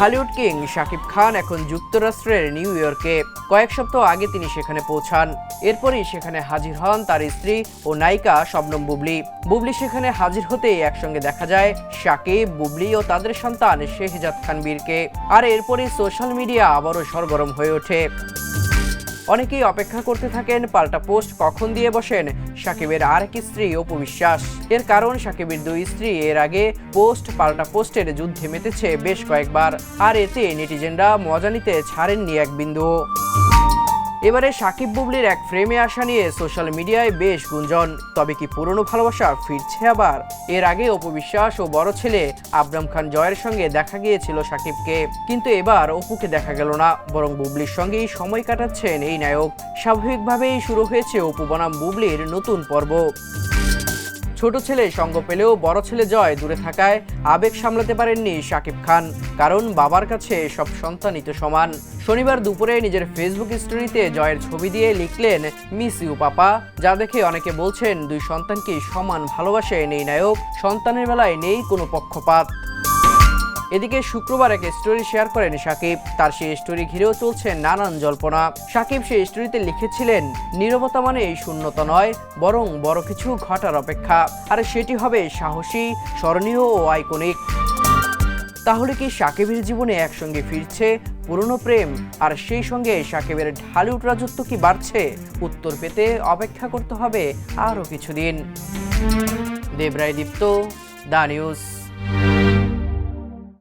Hollywood king Shakib Khan এখন যুক্তরাষ্ট্রের new ইয়র্কে। কয়েক সপ্তাহ আগে তিনি সেখানে পৌঁছান। এরপরই সেখানে হাজির হন তার স্ত্রী ও নায়িকা শবনম বুবলি। বুবলি সেখানে হাজির হতেই একসঙ্গে দেখা যায় শাকিব, বুবলি ও তাদের সন্তান শেহজাদ খান বীরকে আর এরপরই সোশ্যাল মিডিয়া আবারও সরগরম হয়ে ওঠে। অনেকেই অপেক্ষা করতে থাকেন, পাল্টা পোস্ট কখন দিয়ে বসেন? সাকিবের আর এক স্ত্রী অপু বিশ্বাস। এর কারণ, সাকিবের দুই স্ত্রী এর আগে পোস্ট, পাল্টা পোস্টের যুদ্ধে মেতেছে বেশ কয়েকবার। আর এতে নেটিজেনরা মজা নিতে ছাড়েননি এক বিন্দু। এবারে সাকিব বুবলির এক ফ্রেমে আসা নিয়ে সোশ্যাল মিডিয়ায় বেশ গুঞ্জন। তবে কি পুরনো ভালোবাসা ফিরছে আবার? এর আগে অপবিশ্বাস ও বড় ছেলে আবরাম খান জয়ের সঙ্গে দেখা গিয়েছিল সাকিবকে। কিন্তু এবার অপুকে দেখা গেল না, বরং বুবলির সঙ্গেই সময় কাটাচ্ছেন এই নায়ক। স্বাভাবিকভাবেই শুরু হয়েছে অপু বনাম বুবলির নতুন পর্ব। ছোট ছেলে সঙ্গ পেলেও বড় ছেলে জয় দূরে থাকায় আবেগ সামলাতে পারেননি শাকিব খান, কারণ বাবার কাছে সব সন্তানই তো সমান। শনিবার দুপুরে নিজের ফেসবুক স্টোরিতে জয়ের ছবি দিয়ে লিখলেন মিস ইউ পাপা যা দেখে অনেকে বলছেন, দুই সন্তানকে সমান ভালোবাসে, নেই নায়ক। সন্তানের বেলায় নেই কোনো পক্ষপাত। এদিকে শুক্রবার এক স্টোরি শেয়ার করেন সাকিব। তার সেই স্টোরি ঘিরেও চলছে নানান জল্পনা। সাকিব সেই স্টোরিতে লিখেছিলেন, নীরবতা মানে এই শূন্যতা নয়, বরং বড় কিছু ঘটার অপেক্ষা। আর সেটি হবে সাহসী, স্মরণীয় ও আইকনিক। তাহলে কি সাকিবের জীবনে একসঙ্গে ফিরছে পুরনো প্রেম? আর সেই সঙ্গে সাকিবের ঢালিউড রাজত্ব কি বাড়ছে? উত্তর পেতে অপেক্ষা করতে হবে আরও কিছুদিন। Debroy Dipto, the news.